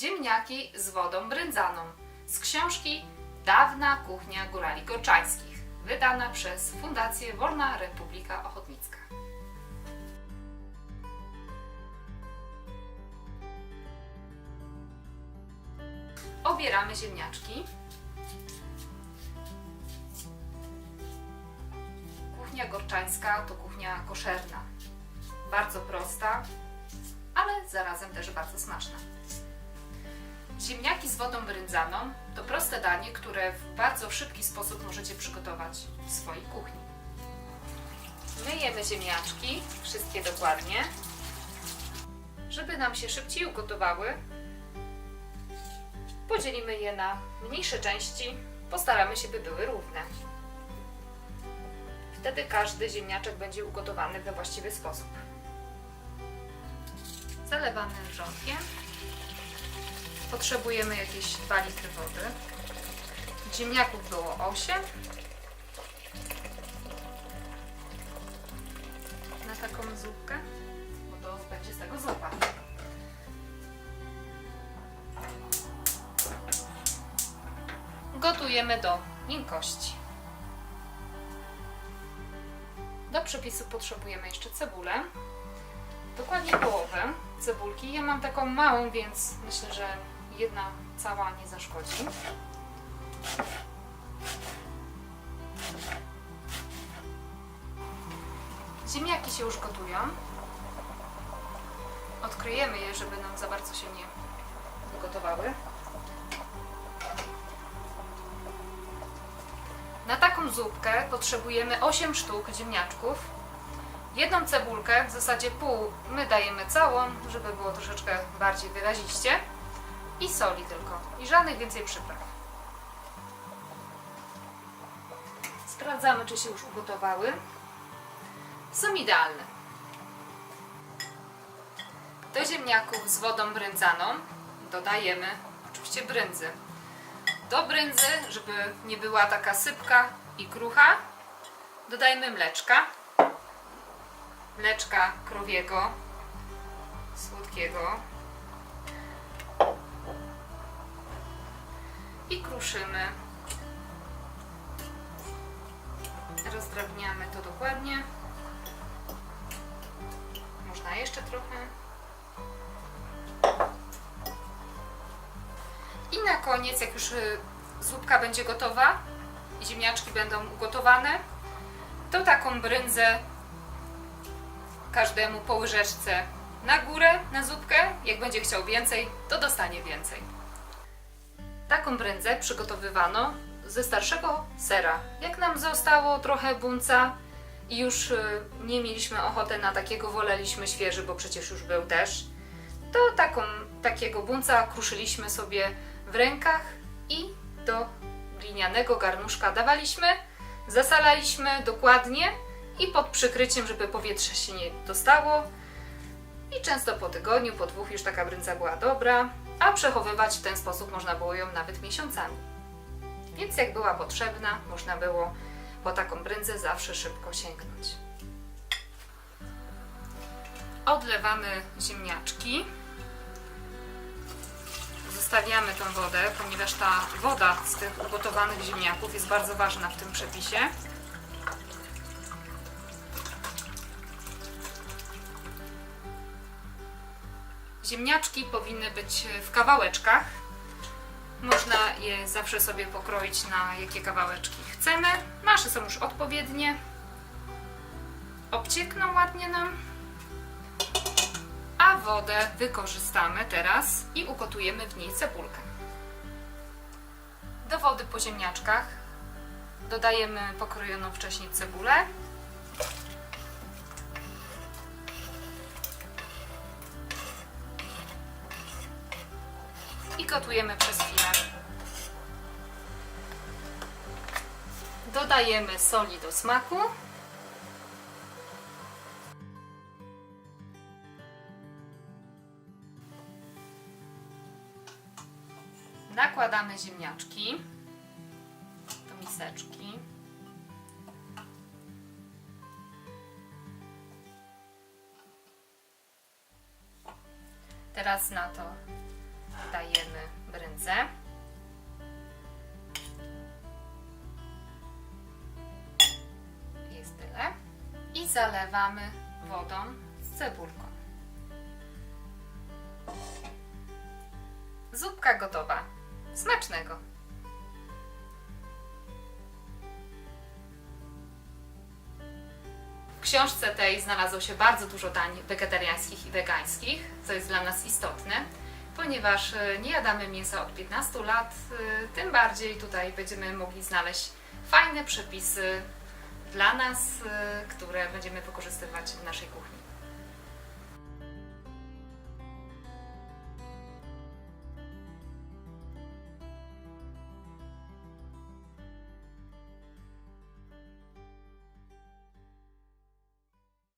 ziemniaki z wodą brędzaną z książki Dawna kuchnia górali gorczańskich, wydana przez Fundację Wolna Republika Ochotnicka. Obieramy ziemniaczki. Kuchnia gorczańska to kuchnia koszerna. Bardzo prosta, ale zarazem też bardzo smaczna. Ziemniaki z wodą brędzaną to proste danie, które w bardzo szybki sposób możecie przygotować w swojej kuchni. Myjemy ziemniaczki, wszystkie dokładnie. Żeby nam się szybciej ugotowały, podzielimy je na mniejsze części, postaramy się, by były równe. Wtedy każdy ziemniaczek będzie ugotowany we właściwy sposób. Zalewamy wrzątkiem. Potrzebujemy jakieś 2 litry wody. Ziemniaków było 8. Na taką zupkę, bo to będzie z tego zupa. Gotujemy do miękkości. Do przepisu potrzebujemy jeszcze cebulę. Dokładnie połowę cebulki. Ja mam taką małą, więc myślę, że jedna cała nie zaszkodzi. Ziemniaki się już gotują. Odkryjemy je, żeby nam za bardzo się nie wygotowały. Na taką zupkę potrzebujemy 8 sztuk ziemniaczków, jedną cebulkę, w zasadzie pół my dajemy całą, żeby było troszeczkę bardziej wyraziście i soli tylko i żadnych więcej przypraw. Sprawdzamy, czy się już ugotowały. Są idealne. Do ziemniaków z wodą brędzaną dodajemy oczywiście brędzy. Do brędzy, żeby nie była taka sypka i krucha, dodajemy mleczka. Mleczka krowiego, słodkiego. I kruszymy. Rozdrabniamy to dokładnie. Można jeszcze trochę. I na koniec, jak już y, zupka będzie gotowa i ziemniaczki będą ugotowane, to taką brędzę każdemu po łyżeczce na górę, na zupkę. Jak będzie chciał więcej, to dostanie więcej. Taką brędzę przygotowywano ze starszego sera. Jak nam zostało trochę bunca i już y, nie mieliśmy ochoty na takiego, woleliśmy świeży, bo przecież już był też, to taką, takiego bunca kruszyliśmy sobie w rękach i do glinianego garnuszka dawaliśmy, zasalaliśmy dokładnie i pod przykryciem, żeby powietrze się nie dostało. I często po tygodniu, po dwóch już taka brędza była dobra, a przechowywać w ten sposób można było ją nawet miesiącami. Więc jak była potrzebna, można było po taką brędzę zawsze szybko sięgnąć. Odlewamy ziemniaczki. Zostawiamy tą wodę, ponieważ ta woda z tych ugotowanych ziemniaków jest bardzo ważna w tym przepisie. Ziemniaczki powinny być w kawałeczkach. Można je zawsze sobie pokroić na jakie kawałeczki chcemy. Nasze są już odpowiednie. Obciekną ładnie nam. A wodę wykorzystamy teraz i ugotujemy w niej cebulkę. Do wody po ziemniaczkach dodajemy pokrojoną wcześniej cebulę. Gotujemy przez chwilę. Dodajemy soli do smaku. Nakładamy ziemniaczki do miseczki. Teraz na to dajemy brędzę. Jest tyle. I zalewamy wodą z cebulką. Zupka gotowa. Smacznego! W książce tej znalazło się bardzo dużo dań wegetariańskich i wegańskich, co jest dla nas istotne, ponieważ e, nie jadamy mięsa od 15 lat, e, tym bardziej tutaj będziemy mogli znaleźć fajne przepisy dla nas, e, które będziemy wykorzystywać w naszej kuchni.